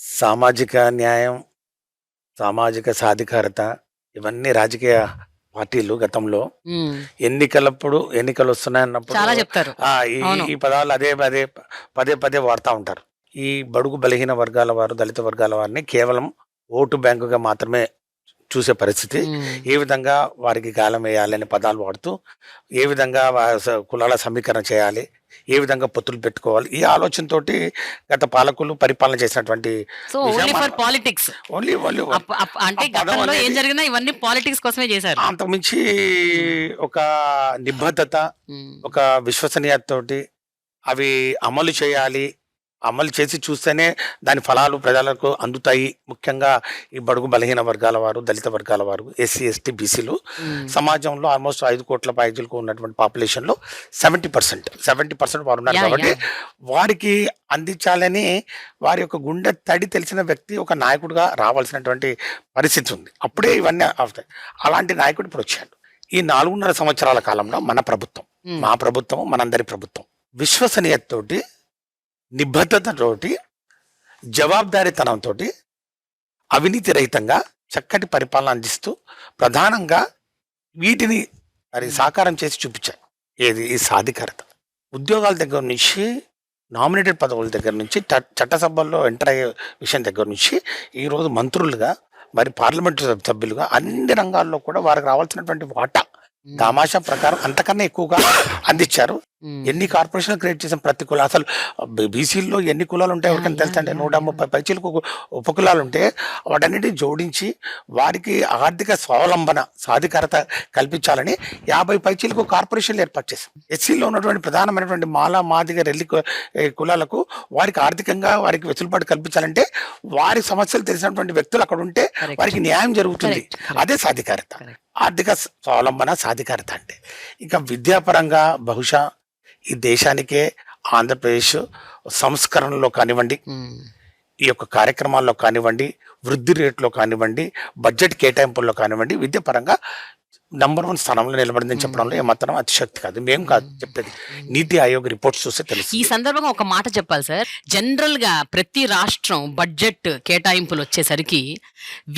సామాజిక న్యాయం, సామాజిక సాధికారత ఇవన్నీ రాజకీయ పార్టీలు గతంలో. ఎన్నికలప్పుడు ఎన్నికలొస్తున్నాయన్నప్పుడు చాలా చెప్తారు. ఆ! ఈ అవును. ఈ పదాలు అదే పదే పదే పదే వాడుతా ఉంటారు. ఈ బడుగు బలహీన వర్గాల వారు, దళిత వర్గాల వారిని కేవలం ఓటు బ్యాంకుగా మాత్రమే చూసే పరిస్థితి. ఏ విధంగా వారికి గాలం వేయాలి అనే పదాలు వాడుతూ, ఏ విధంగా కులాల సమీకరణ చేయాలి, ఏ విధంగా పొత్తులు పెట్టుకోవాలి, ఈ ఆలోచనతోటి గత పాలకులు పరిపాలన చేసినటువంటి పాలిటిక్స్. ఓన్లీ అంటే గతంలో ఏం జరిగినా ఇవన్నీ పాలిటిక్స్ కోసమే చేశారు. అంతకుమించి ఒక నిబద్ధత. ఒక విశ్వసనీయతతోటి అవి అమలు చేయాలి. అమలు చేసి చూస్తేనే దాని ఫలాలు ప్రజలకు అందుతాయి. ముఖ్యంగా ఈ బడుగు బలహీన వర్గాల వారు, దళిత వర్గాల వారు, ఎస్సీ, ఎస్టీ, బీసీలు. సమాజంలో ఆల్మోస్ట్ 5 కోట్ల పైచిలకు ఉన్నటువంటి పాపులేషన్‌లో 70% 70% వారు ఉన్నారు! కాబట్టి! వారికి అందించాలని వారి యొక్క గుండె తడి తెలిసిన వ్యక్తి ఒక నాయకుడిగా రావాల్సినటువంటి పరిస్థితి ఉంది. అప్పుడే ఇవన్నీ అవుతాయి. అలాంటి నాయకుడు ఇప్పుడు వచ్చాడు. ఈ 4.5 సంవత్సరాల కాలంలో మన ప్రభుత్వం. మా ప్రభుత్వం, మనందరి ప్రభుత్వం విశ్వసనీయతతోటి, నిబద్ధతతోటి, జవాబుదారీతనంతోటి, అవినీతి రహితంగా చక్కటి పరిపాలన అందిస్తూ ప్రధానంగా వీటిని మరి సాకారం చేసి చూపించాయి. ఏది ఈ సాధికారత. ఉద్యోగాల దగ్గర నుంచి నామినేటెడ్ పదవుల దగ్గర నుంచి చట్టసభల్లో ఎంటర్ అయ్యే విషయం దగ్గర నుంచి ఈరోజు మంత్రులుగా మరి పార్లమెంటు సభ్ సభ్యులుగా అన్ని రంగాల్లో కూడా వారికి రావాల్సినటువంటి వాటా. దామాషా ప్రకారం అంతకన్నా ఎక్కువగా అందించారు. ఎన్ని కార్పొరేషన్లు క్రియేట్ చేసాం ప్రతి కుల అసలు బీసీల్లో ఎన్ని కులాలు ఉంటాయి! ఎవరికైనా! తెలుసా అంటే యాహ్! 130 పైచిలకు ఉపకులాలు ఉంటే వాటన్నిటిని జోడించి వారికి ఆర్థిక స్వావలంబన సాధికారత కల్పించాలని 50 పైచిలకు కార్పొరేషన్లు ఏర్పాటు చేశాం. ఎస్సీలో ఉన్నటువంటి ప్రధానమైనటువంటి మాల, మాదిగ, రెల్లి కులాలకు వారికి ఆర్థికంగా వారికి వెసులుబాటు కల్పించాలంటే వారి సమస్యలు తెలిసినటువంటి వ్యక్తులు అక్కడ ఉంటే. వారికి న్యాయం జరుగుతుంది. అదే సాధికారత. ఆర్థిక స్వావలంబన సాధికారత అంటే. ఇక విద్యాపరంగా బహుశా ఈ దేశానికే ఆంధ్రప్రదేశ్ సంస్కరణలో కానివ్వండి. ఈ యొక్క కార్యక్రమాల్లో కానివ్వండి, వృద్ధి రేటులో కానివ్వండి, బడ్జెట్ కేటాయింపుల్లో కానివ్వండి, విద్య పరంగా నంబర్ 1 స్థానంలో నిలబడిందని చెప్పడంలో ఏమాత్రం అతిశయోక్తి కాదు. మేము కాదు చెప్పేది. నీతి ఆయోగ్ రిపోర్ట్స్ చూస్తే ఈ తెలుస్తుంది. సందర్భంగా ఒక మాట చెప్పాలి సార్. జనరల్‌గా ప్రతి రాష్ట్రం బడ్జెట్ కేటాయింపులు వచ్చేసరికి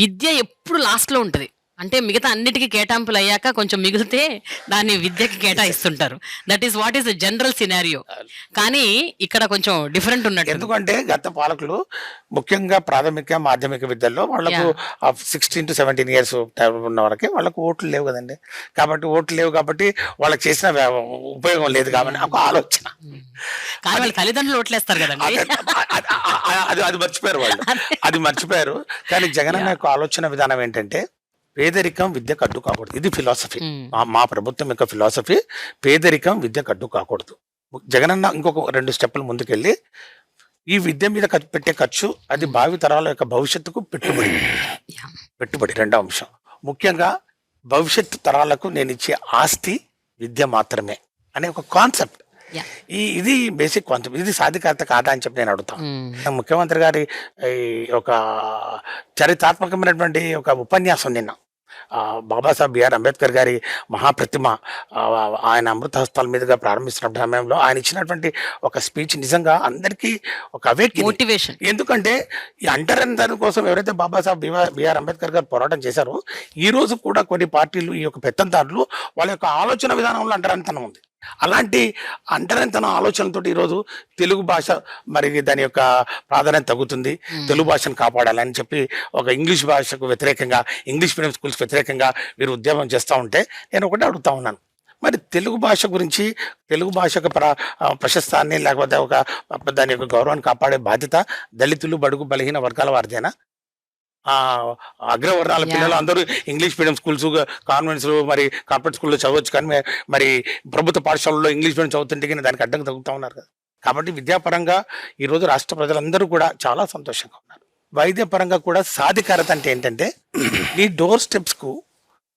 విద్య ఎప్పుడు లాస్ట్‌లో ఉంటది. అంటే మిగతా అన్నిటికి కేటాయింపులు అయ్యాక కొంచెం మిగిలితే దాన్ని విద్యకి కేటాయిస్తుంటారు. That is what is the general scenario. కానీ ఇక్కడ కొంచెం డిఫరెంట్ ఉన్నట్టు. ఎందుకంటే గత పాలకులు ముఖ్యంగా ప్రాథమిక, మాధ్యమిక విద్యల్లో వాళ్ళకు యాహ్! ఆహ్, 16-17 ఇయర్స్ ఉన్న వరకే వాళ్ళకు ఓట్లు లేవు కదండీ. కాబట్టి ఓట్లు లేవు కాబట్టి వాళ్ళకి చేసిన ఉపయోగం లేదు కాబట్టి ఒక ఆలోచన. కానీ వాళ్ళ తల్లిదండ్రులు ఓట్లేస్తారు కదండీ. అది అది మర్చిపోయారు వాళ్ళు. అదే. మర్చిపోయారు. కానీ యాహ్! యొక్క ఆలోచన విధానం ఏంటంటే పేదరికం విద్యకు అడ్డు కాకూడదు. ఇది ఫిలాసఫీ. హ్మ్. మా మా ప్రభుత్వం యొక్క ఫిలాసఫీ పేదరికం విద్యకు అడ్డు కాకూడదు. జగనన్న ఇంకొక 2 స్టెప్పులు ముందుకెళ్ళి ఈ విద్య మీద పెట్టే ఖర్చు అది హ్మ్. భావి తరాల యొక్క భవిష్యత్తుకు పెట్టుబడి. పెట్టుబడి రెండో అంశం. ముఖ్యంగా భవిష్యత్తు తరాలకు నేనిచ్చే ఆస్తి విద్య మాత్రమే అనే ఒక కాన్సెప్ట్. ఈ ఇది బేసిక్ కాన్సెప్ట్. ఇది సాధికారత కాదా అని చెప్పి నేను అడుగుతాను. హ్మ్. ముఖ్యమంత్రి గారి ఈ ఒక చరిత్రాత్మకమైనటువంటి ఒక ఉపన్యాసం నిన్న. బాబాసాహెబ్ బిఆర్ అంబేద్కర్ గారి మహాప్రతిమ ఆయన అమృత హస్తాల మీదుగా ప్రారంభిస్తున్న సమయంలో ఆయన ఇచ్చినటువంటి ఒక స్పీచ్ నిజంగా అందరికీ ఒక అవేకింగ్. మోటివేషన్. ఎందుకంటే ఈ అంటరాని దాని కోసం ఎవరైతే బాబాసాహెబ్ బిఆర్ బిఆర్ అంబేద్కర్ గారు పోరాటం చేశారో ఈ రోజు కూడా కొన్ని పార్టీలు ఈ యొక్క పెత్తందారులు వాళ్ళ యొక్క ఆలోచన విధానంలో అంటరానితనం ఉంది. అలాంటి అంటరానితనం ఆలోచనలతోటి ఈరోజు తెలుగు భాష మరి దాని యొక్క ప్రాధాన్యత తగ్గుతుంది. తెలుగు భాషను కాపాడాలని చెప్పి ఒక ఇంగ్లీష్ భాషకు వ్యతిరేకంగా ఇంగ్లీష్ మీడియం స్కూల్స్ వ్యతిరేకంగా వీరు ఉద్యమం చేస్తా ఉంటే నేను ఒకటే అడుగుతా ఉన్నాను. మరి తెలుగు భాష గురించి తెలుగు భాష యొక్క ప్ర ప్రశస్తాన్ని లేకపోతే ఒక దాని యొక్క గౌరవాన్ని కాపాడే బాధ్యత దళితులు, బడుగు బలహీన వర్గాల వారిదేనా? అగ్రవర్ణాల పిల్లలు! అందరూ ఇంగ్లీష్ మీడియం స్కూల్స్, కాన్వెంట్స్ మరి కార్పొరేట్ స్కూల్‌లో చదవచ్చు కానీ మరి ప్రభుత్వ పాఠశాలల్లో ఇంగ్లీష్ మీడియం చదువుతుంటే దానికి అడ్డంకి తగులుతా ఉన్నారు కదా! కాబట్టి విద్యాపరంగా ఈరోజు రాష్ట్ర ప్రజలందరూ కూడా చాలా సంతోషంగా ఉన్నారు. వైద్యపరంగా కూడా సాధికారత అంటే ఏంటంటే మీ డోర్ స్టెప్స్‌కు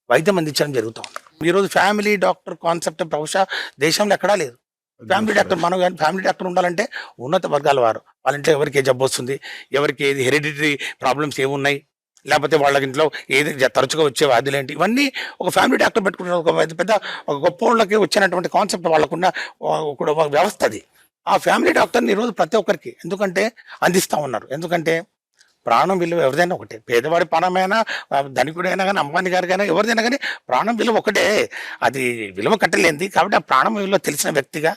వైద్యం అందించడం జరుగుతా ఉంది. ఈరోజు ఫ్యామిలీ డాక్టర్ కాన్సెప్ట్ బహుశా దేశంలో ఎక్కడా లేదు. ఫ్యామిలీ డాక్టర్ మనం గాని ఫ్యామిలీ డాక్టర్ ఉండాలంటే ఉన్నత వర్గాల వారు. వాళ్ళ ఇంట్లో ఎవరికి ఏ జబ్బు వస్తుంది, ఎవరికి ఏది హెరిడిటరీ ప్రాబ్లమ్స్ ఏమున్నాయి, లేకపోతే వాళ్ళ ఇంట్లో ఏది తరచుగా వచ్చే వ్యాధులేంటి, ఇవన్నీ ఒక ఫ్యామిలీ డాక్టర్ పెట్టుకుంటారు. ఒక పెద్ద పెద్ద ఒక గొప్పోళ్ళకి వచ్చినటువంటి కాన్సెప్ట్ వాళ్ళకున్న ఒక వ్యవస్థ అది. ఆ ఫ్యామిలీ డాక్టర్‌ని ఈరోజు ప్రతి ఒక్కరికి ఎందుకంటే అందిస్తా ఉన్నారు. ఎందుకంటే ప్రాణం విలువ ఎవరిదైనా ఒకటే. పేదవాడి ప్రాణమైనా ధనికుడైనా కానీ అంబానీ గారికైనా ఎవరిదైనా కానీ ప్రాణం విలువ ఒకటే. అది విలువ కట్టలేంది కాబట్టి ఆ ప్రాణం విలువ తెలిసిన వ్యక్తిగా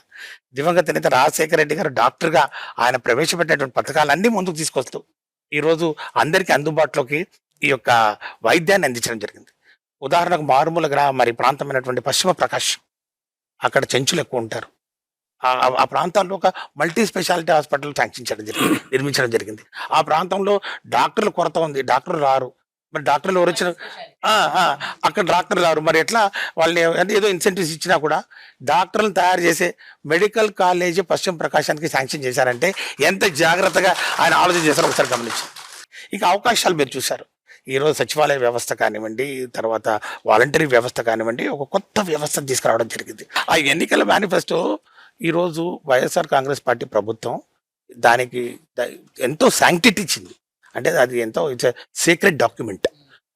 దివంగత నేత రాజశేఖర రెడ్డి గారు డాక్టర్గా ఆయన ప్రవేశపెట్టినటువంటి పథకాలన్నీ ముందుకు తీసుకొస్తూ ఈరోజు అందరికీ అందుబాటులోకి ఈ యొక్క వైద్యాన్ని అందించడం జరిగింది. ఉదాహరణకు మారుమూల గ్రామ మరి ప్రాంతమైనటువంటి పశ్చిమ ప్రకాశం. అక్కడ చెంచులు ఎక్కువ ఉంటారు. ఆ ప్రాంతాల్లో ఒక మల్టీ స్పెషాలిటీ హాస్పిటల్ శాంక్షన్ చేయడం జరిగింది నిర్మించడం జరిగింది. ఆ ప్రాంతంలో డాక్టర్ల కొరత ఉంది డాక్టర్లు రారు. మరి డాక్టర్లు ఎవరు వచ్చిన ఆ, ఆ, అక్కడ డాక్టర్లు రారు. మరి ఎట్లా? వాళ్ళని ఏదో ఇన్సెంటివ్స్ ఇచ్చినా కూడా డాక్టర్లను తయారు చేసే మెడికల్ కాలేజీ పశ్చిమ ప్రకాశానికి శాంక్షన్ చేశారంటే ఎంత జాగ్రత్తగా ఆయన ఆలోచన చేశారో ఒకసారి గమనించి ఇక అవకాశాలు మీరు చూశారు. ఈరోజు సచివాలయ వ్యవస్థ కానివ్వండి తర్వాత వాలంటరీ వ్యవస్థ కానివ్వండి ఒక కొత్త వ్యవస్థ తీసుకురావడం జరిగింది. ఆ ఎన్నికల మేనిఫెస్టో ఈరోజు వైఎస్ఆర్ కాంగ్రెస్ పార్టీ ప్రభుత్వం దానికి ఎంతో శాంక్టిటీ ఇచ్చింది. అంటే అది ఎంతో ఇట్స్ సీక్రెట్ డాక్యుమెంట్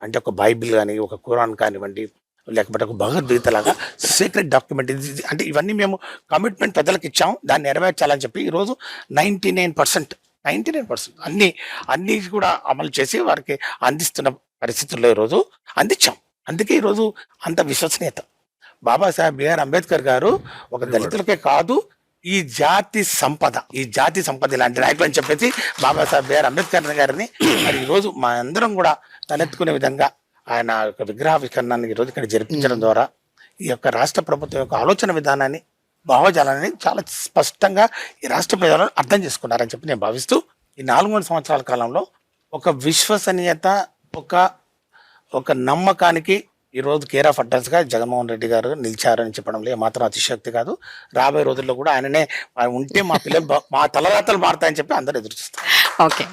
అంటే ఒక బైబిల్ కానీ ఒక ఖురాన్ కానివ్వండి లేకపోతే ఒక భగవద్గీత లాగా సీక్రెట్ డాక్యుమెంట్ ఇది అంటే ఇవన్నీ మేము కమిట్మెంట్ పెద్దలకు ఇచ్చాము దాన్ని నెరవేర్చాలని చెప్పి ఈరోజు ninety nine percent ninety nine percent అన్ని అన్ని కూడా అమలు చేసి వారికి అందిస్తున్న పరిస్థితుల్లో ఈరోజు అందించాం. అందుకే ఈరోజు అంత విశ్వసనీయత. బాబాసాహెబ్ బిఆర్ అంబేద్కర్ గారు ఒక దళితులకే కాదు ఈ జాతి సంపద ఈ జాతి సంపద ఇలాంటి నాయకులు అని చెప్పేసి బాబాసాహెబ్ బిఆర్ అంబేద్కర్ గారిని మరి ఈరోజు మా అందరం కూడా తలెత్తుకునే విధంగా ఆయన యొక్క విగ్రహావిష్కరణాన్ని ఈరోజు ఇక్కడ జరిపించడం ద్వారా ఈ యొక్క రాష్ట్ర ప్రభుత్వం యొక్క ఆలోచన విధానాన్ని భావజాలాన్ని చాలా స్పష్టంగా ఈ రాష్ట్ర ప్రజలు అర్థం చేసుకున్నారని చెప్పి నేను భావిస్తూ ఈ నాలుగు సంవత్సరాల కాలంలో ఒక విశ్వసనీయత ఒక ఒక నమ్మకానికి ఈ రోజు care of address Jaganmohan Reddy garu నిలిచారని చెప్పడంలో మాత్రం అతిశక్తి కాదు. రాబోయే రోజుల్లో కూడా ఆయననే ఉంటే మా పిల్లలు మా తలరాతలు మారుతాయని చెప్పి అందరూ ఎదురు చూస్తారు. ఓకే.